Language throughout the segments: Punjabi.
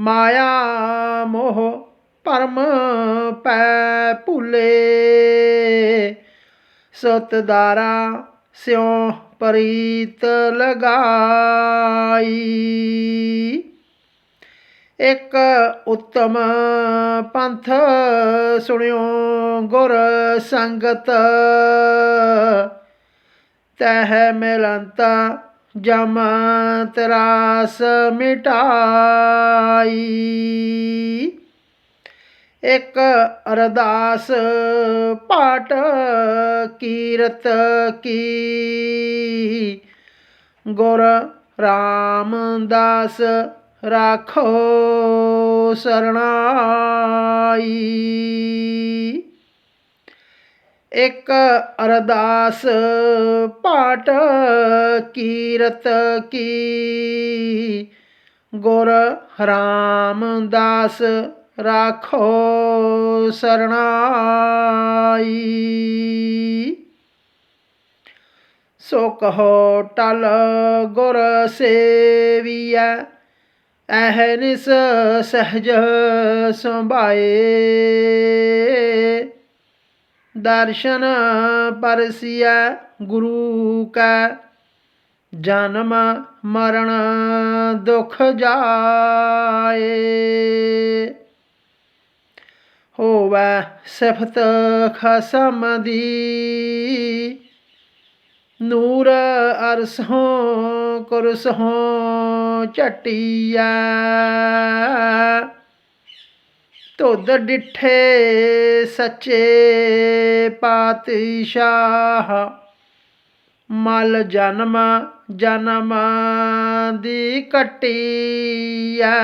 ਮਾਇਆ ਮੋਹ ਪਰਮ ਪੈ ਭੁਲੇ। ਸਤਦਾਰਾ ਸਿਉ ਪ੍ਰੀਤ ਲਗਾਈ। ਇੱਕ ਉੱਤਮ ਪੰਥ ਸੁਣਿਓ ਗੁਰ ਸੰਗਤ। ਤਹ ਮਿਲੰਤ ਜਮ ਤਰਾਸ ਮਿਟਾਈ। ਇੱਕ ਅਰਦਾਸ ਪਾਟ ਕੀਰਤ ਕੀ। ਗੁਰ ਰਾਮਦਾਸ ਰਾਖੋ ਸਰਣਾਈ। ਇਕ ਅਰਦਾਸ ਪਾਟ ਕੀਰਤ ਕੀ। ਗੁਰ ਰਾਮਦਾਸ ਰਾਖੋ ਸਰਣਾਈ। ਸੋ ਕਹੋ ਟਲ ਗੁਰ ਸੇਵੀਐ ਅਹਨਿਸ ਸਹਜ ਸੰਭਾਏ। ਦਰਸ਼ਨ ਪਰਸਿਆ ਗੁਰੂ ਕਾ, ਜਨਮ ਮਰਨ ਦੁਖ ਜਾਏ। ਹੋਵੇ ਸਿਫਤ ਖਸਮ ਦੀ, ਨੂਰ ਅਰਸੋਂ ਕੁਰਸੋਂ ਝਟਿਆ ਧੁੱਧ ਡਿਠੇ ਸੱਚੇ ਪਾਤਸ਼ਾਹ। ਮਲ ਜਨਮ ਜਨਮ ਦੀ ਕਟਿਆ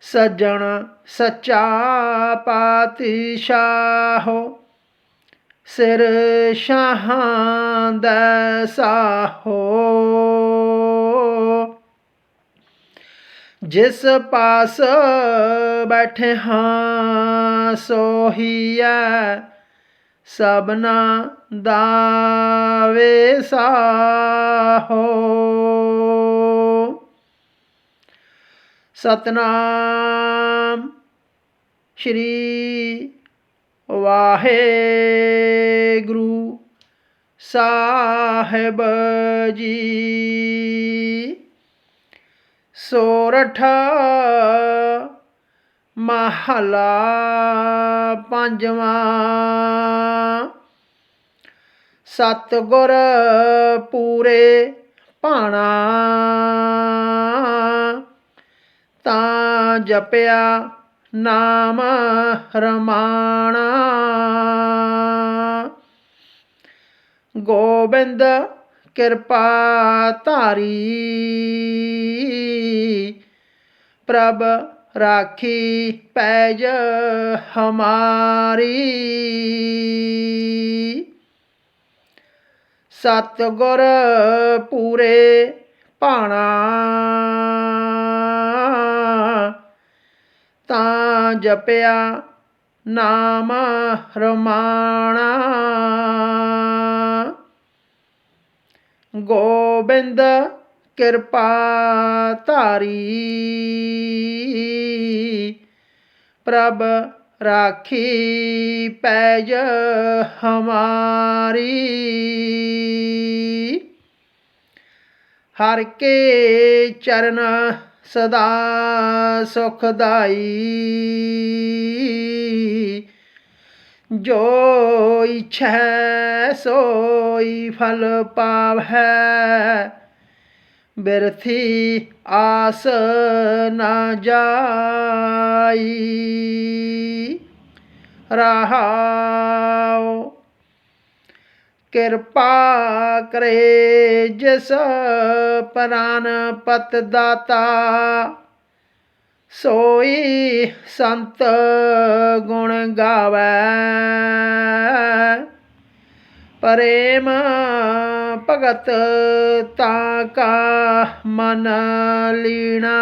ਸੱਜਣ ਸੱਚਾ ਪਾਤਸ਼ਾਹ। ਸਿਰ ਸ਼ਾਹਾਂ ਦਾ ਸਾਹੋ। ਜਿਸ ਪਾਸ ਬੈਠੇ ਹਾਂ ਸੋਹੀਐ ਸਭਨਾ ਦਾਵੇ ਸਾਹੋ। ਸਤਨਾਮ ਸ਼੍ਰੀ ਵਾਹਿਗੁਰੂ ਸਾਹਿਬ ਜੀ। ਸੋਰਠ ਮਹਲਾ ਪੰਜਵਾਂ। ਸਤਗੁਰ ਪੂਰੇ ਭਾਣਾ ਤਾਂ ਜਪਿਆ ਨਾਮ ਰਮਾਣਾ। ਗੋਬਿੰਦ ਕਿਰਪਾ ਧਾਰੀ। ਪ੍ਰਭ ਰਾਖੀ ਪੈਜ ਹਮਾਰੀ। ਸਤਗੁਰ ਪੂਰੇ ਭਾਣਾ। ਤਾਂ ਜਪਿਆ ਨਾਮ ਰਮਾਣਾ। ਗੋਬਿੰਦ ਕਿਰਪਾ ਧਾਰੀ। ਪ੍ਰਭ ਰਾਖੀ ਪੈਜ ਹਮਾਰੀ। ਹਰ ਕੇ ਚਰਨ ਸਦਾ ਸੁਖਦਾਈ। ਜੋ ਇਛੈ ਸੋਈ ਫਲ ਪਾਵੈ ਬਿਰਥੀ ਆਸ ਨਾ ਜਾਈ। ਰਹਾਉ, ਕਿਰਪਾ ਕਰੇ ਜਿਸ ਪ੍ਰਾਨ ਪਤ ਦਾਤਾ। ਸੋਈ ਸੰਤ ਗੁਣ ਗਾਵੇ। ਪ੍ਰੇਮ ਭਗਤ ਤਾਂ ਕਾ ਮਨ ਲੀਣਾ।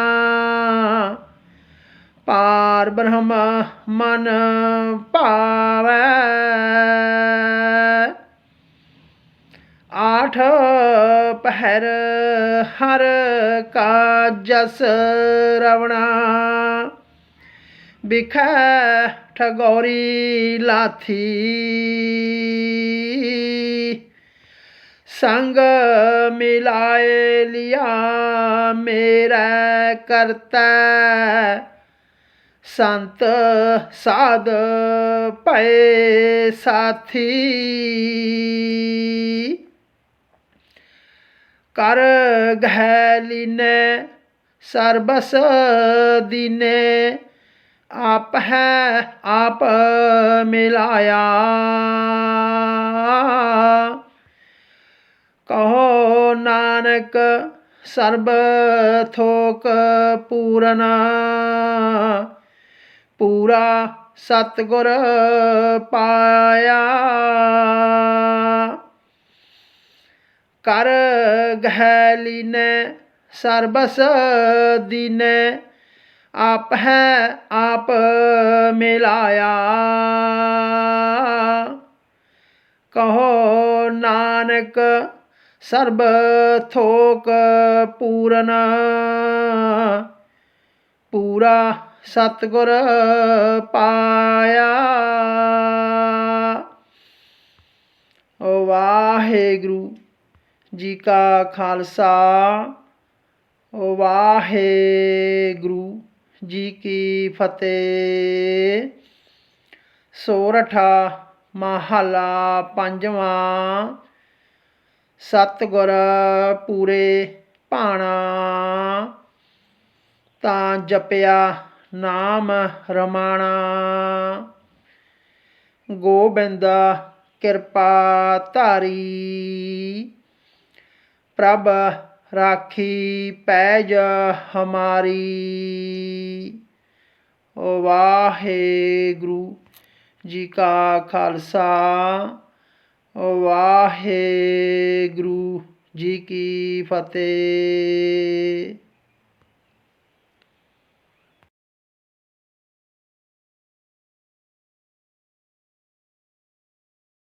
ਪਾਰ ਬ੍ਰਹਮ ਮਨ ਭਾਵੈ। ਆਠ ਪਹਿਰ ਹਰ ਕਾ ਜਸ ਰਵਣਾ। ਬਿਖੈ ਠਗੋਰੀ ਲਾਥੀ। ਸੰਗ ਮਿਲਾਏ ਲਿਆ ਮੇਰਾ ਕਰਤਾ। ਸੰਤ ਸਾਧ ਪਏ ਸਾਥੀ। ਕਰ ਗਹਿ ਲੀਨੇ ਸਰਬਸ ਦੀਨੇ। ਆਪ ਹੈ ਆਪ ਮਿਲਾਇਆ। ਕਹੋ ਨਾਨਕ ਸਰਬ ਥੋਕ ਪੂਰਨਾ। ਪੂਰਾ ਸਤਗੁਰ ਪਾਇਆ। ਕਰ ਗਹਿ ਲੀਨੇ ਸਰਬਸ ਦੀਨੇ। ਆਪ ਹੈ ਆਪ ਮਿਲਾਇਆ। ਕਹੋ ਨਾਨਕ, ਸਰਬ ਥੋਕ ਪੂਰਨ। ਪੂਰਾ ਸਤਗੁਰ ਪਾਇਆ। ਵਾਹਿਗੁਰੂ। ਜੀ ਕਾ ਖਾਲਸਾ ਵਾਹਿਗੁਰੂ ਜੀ ਕੀ ਫਤਿਹ। ਸੋਰਠਾ ਮਹਲਾ ਪੰਜਵਾਂ, ਸਤਿਗੁਰ ਪੂਰੇ ਭਾਣਾ। ਤਾਂ ਜਪਿਆ ਨਾਮ ਰਮਾਣਾ। ਗੋਬਿੰਦ ਕਿਰਪਾ ਧਾਰੀ। ਪ੍ਰਭ ਰਾਖੀ ਪੈਜ ਹਮਾਰੀ। ਓ ਵਾਹਿਗੁਰੂ ਜੀ ਕਾ ਖਾਲਸਾ ਓ ਵਾਹਿਗੁਰੂ ਜੀ ਕੀ ਫਤਿਹ।